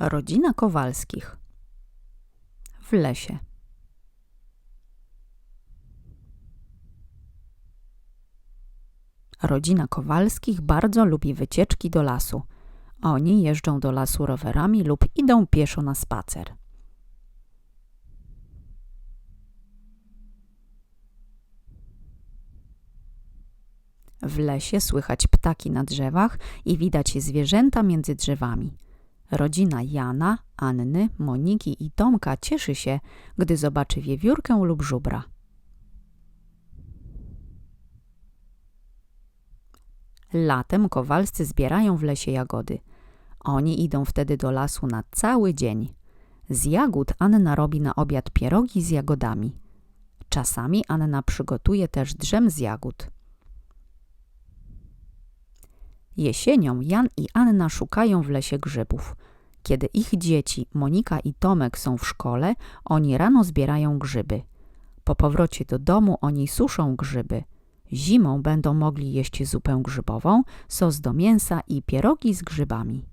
Rodzina Kowalskich w lesie. Rodzina Kowalskich bardzo lubi wycieczki do lasu. Oni jeżdżą do lasu rowerami lub idą pieszo na spacer. W lesie słychać ptaki na drzewach i widać zwierzęta między drzewami. Rodzina Jana, Anny, Moniki i Tomka cieszy się, gdy zobaczy wiewiórkę lub żubra. Latem kowalscy zbierają w lesie jagody. Oni idą wtedy do lasu na cały dzień. Z jagód Anna robi na obiad pierogi z jagodami. Czasami Anna przygotuje też drzem z jagód. Jesienią Jan i Anna szukają w lesie grzybów. Kiedy ich dzieci, Monika i Tomek, są w szkole, oni rano zbierają grzyby. Po powrocie do domu oni suszą grzyby. Zimą będą mogli jeść zupę grzybową, sos do mięsa i pierogi z grzybami.